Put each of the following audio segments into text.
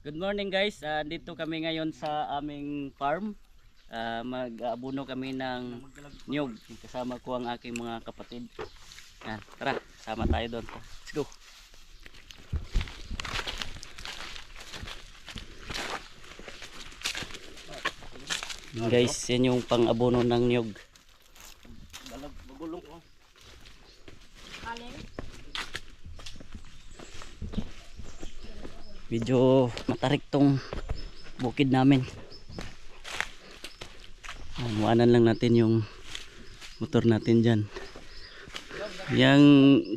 Good morning guys. Ah, dito kami ngayon sa aming farm. Ah, mag-aabuno kami ng niyog. Kasama ko ang aking mga kapatid. Yan, tara, sama tayo doon. Let's go. Yan, guys, yan yung pang-abono ng niyog. Balag, magulong ko. Medyo matarik tong bukid namin. Anuanan lang natin yung motor natin dyan. Yung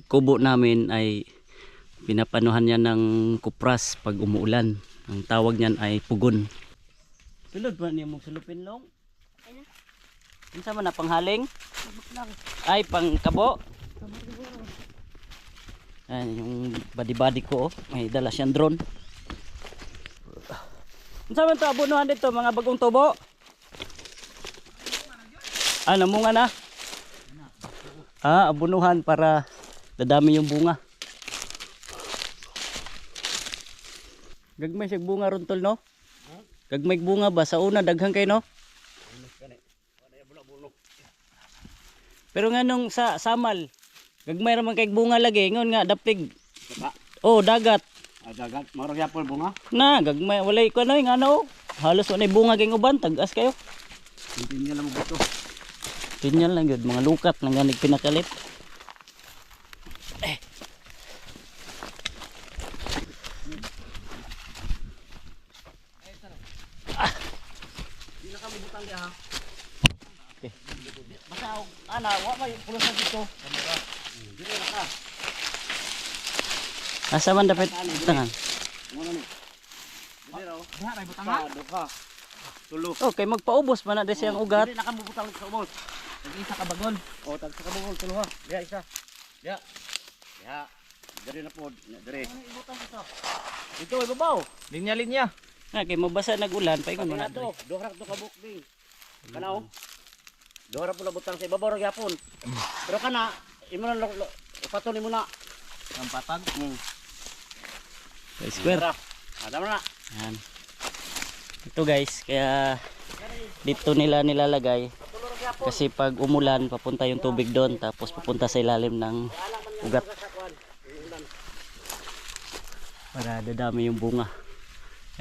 kubo namin ay pinapanuhan niya ng kupras pag umuulan. Ang tawag niyan ay pugon. Sulod ba niya mong sulupin long? Ano sa man na panghaling? Ay pang kabo? Ayan yung body-body ko oh. May dala siyang drone. Ano sa man to abunuhan dito mga bagong tubo? Ah, namunga na. Ah, abunuhan para dadami yung bunga. Gagmay siya bunga ron tol no? Gagmay bunga ba sa una daghang kay no? Pero nga nung sa samal, gagmay raman kay bunga lagi ngon nga dapig. Oh, dagat. Ah, dagat, marag yapol bunga. Na, gagmay walay ko ano yung ano. Halos wala bunga kay uban, tagas kayo. Niya lang buto. Ganyan lang yun, mga lukat na ganig pinakalit. Eh. Hindi na kami butang diha. Okay. Basta og ana, wa may pulos na dito. Kamera. Dili na ka. Asa man dapat tangan? Mo na ni. Dili raw. Diha ray butang Ka, duha. Tulo. Okay, magpaubos man na di siyang ugat. Dili na kami butang sa ubos. isa ka bagon. O, tag sa kabungol tulo ha. Diha isa. Diha. Diha. Diri na pod, diri. Dito ay babaw. Linya linya. Na kay mabasa nag-ulan pa ingon na na to, duha ra to kabuk ding. Kana o. Duha ra pula butang sa ibabaw ra gyapon. Pero kana imo na lo- lo- paton mo na. Ang patag. Hmm. Square. Ada na. Yan. Ito guys, kaya dito nila nilalagay kasi pag umulan papunta yung tubig doon tapos papunta sa ilalim ng ugat para dadami yung bunga.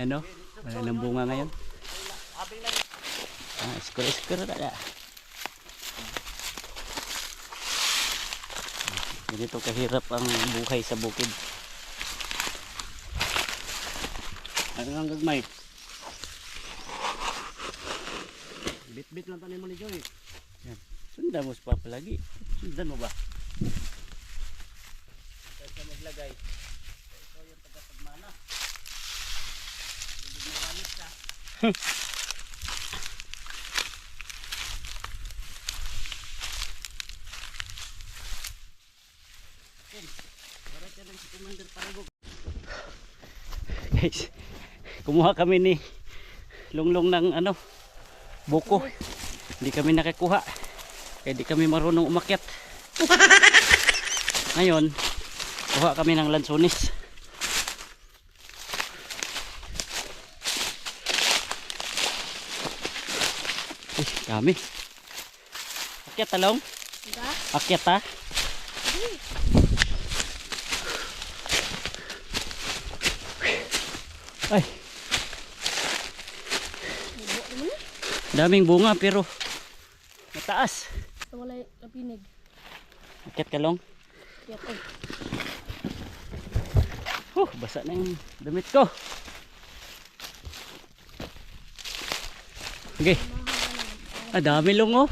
Ano? Wala ng bunga ngayon. Ah, iskor na na. Ganito kahirap ang buhay sa bukid. Ano lang gagmay? Bit-bit lang tanin mo ni Joy. Sundan mo pa palagi. Sundan mo ba? Saan ka maglagay? Ikaw yung taga-pagmana. Hindi magamit ka. Guys, kumuha kami ni lunglong ng ano, buko. Hindi kami nakakuha. Kaya di kami marunong umakyat. Ngayon, kuha kami ng lansonis. Uy, dami. Akyat talong? Akyat ha? Ay. Daming bunga pero mataas. Wala kapinig. Akyat kalong? Kaya ay, Huh, basa na yung damit ko. Okay. Ah, dami long oh.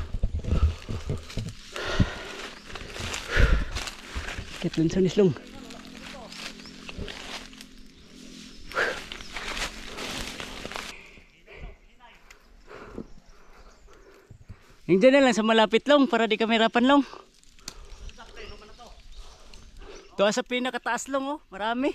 Kit dun sa nislong. Hindi na lang sa malapit long para di kami rapan long. Ito sa pinakataas long oh, marami.